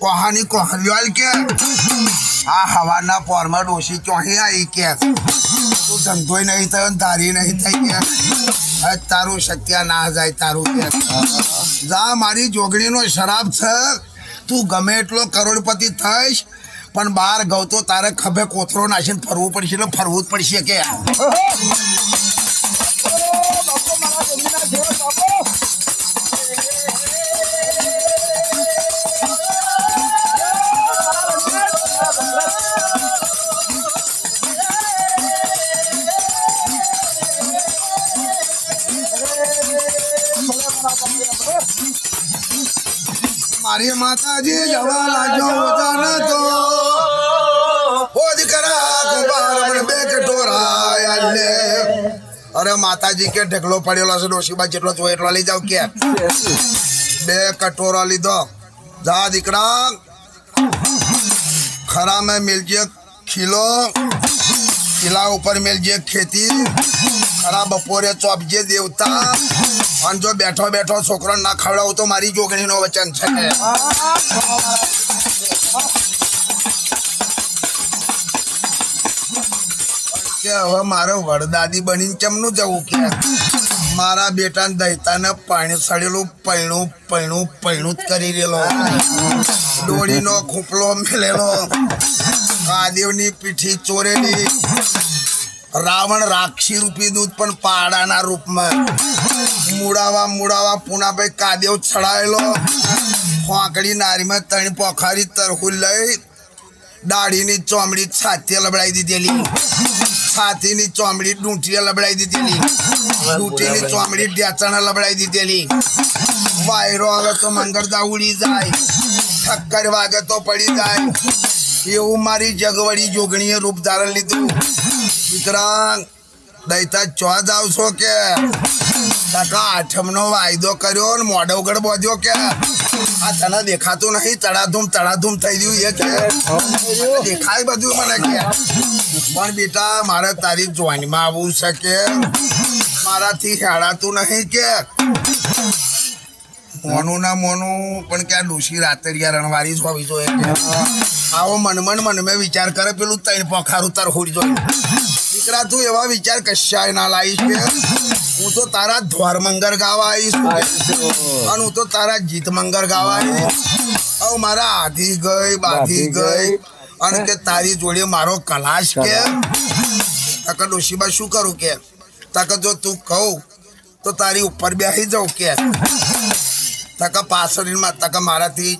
કોહાની કોહલ્યોલ કે? આ હવાના પોરમાં ડોશી ચોહી આવી કે? તું ધંધોય નહીં થયો તારી નહીં થઈ કે? તારું શક્ય ના જાય, તારું કે. જા, મારી જોગણીનો શરાબ છે. તું ગમે એટલો કરોડપતિ થઈશ, પણ બહાર ગૌ તો તારે ખભે કોથરો નાખીને ફરવું પડશે, એટલે ફરવું જ પડશે કે. મારી માતાજી જવા લાગ્યો વજાન તો અરે માતાજી કે ઢગલો પડેલો છે, ડોશીબા જેટલો જોઈએ એટલો લઈ જાવ કે. બે કટોરા લીધો. જા દીકરા. ખરા મેં મિલજે ખીલો. ખીલા ઉપર મિલજે ખેતી, ખરા બપોરે ચોપજે દેવતા, અને જો બેઠો બેઠો છોકરો ના ખવડાવું તો મારી જોગણીનો વચન છે. કે હવે મારે વડદાદી બનીને ચમનું જવું કે? મારા બેટા દૈતાને પાણી સડેલું, પૈણું પૈણું પૈણું જ કરી રહેલો. ડોળીનો ખૂપલો મેલેલો. કાદેવની પીઠી ચોરેલી. રાવણ રાક્ષી રૂપી દૂધ પણ પાડાના રૂપમાં. મૂળાવા મૂળાવા પૂનાભાઈ કાદેવ છડાયેલો ફોંકડી નારીમાં ત્રણ પોખારી તરહુલ લઈ દાઢીની ચોમડી છાતીએ લબડાઈ દીધેલી. છાતીની ચોમડી ડૂંટીએ લબડાઈ દીધેલી. ડૂંટીની ચોમડી ઢેચણે લબડાઈ દીધેલી. વાયરો આવે તો મંગળદા ઉડી જાય. ઠક્કર વાગે તો પડી જાય. એવું મારી જગવડી જોગણીએ રૂપ ધારણ લીધું. વિક્રાંત, દૈતા ચો આવશો કે? કાકા, આઠમનો વાયદો કર્યો ને મોડવગઢ બોધ્યો કે? આ તને દેખાતું નહીં, તડાધૂમ તડાધૂમ થઈ ગયું એ કે? દેખાય બધું મને કે? પણ બેટા, મારે તારી જોઈનમાં આવવું છે કે? મારાથી હેડાતું નહીં કે? મોનું ના મોનું પણ ક્યાં ડૂસી રાતરિયા રણવારી જ હોવી જોઈએ. આવો મનમન મન મેં વિચાર કરે પેલું તૈન પોખાર તાર હોડી જોઈએ. દીકરા તું એવા વિચાર કશાય ના લાવીશ કે હું તો તારા ધ્વારમંગર ગાવા આવીશ. અને હું તો તારા જીતમંગર ગાવા આવીશ. હવે મારા આધી ગઈ બાધી ગઈ. અને કે તારી જોડે મારો કલાશ કે. તક ડોશીબા શું કરું કે? તક જો તું કહું તો તારી ઉપર બેસી જાઉં કે. તક પાસરીમાં તક મારાથી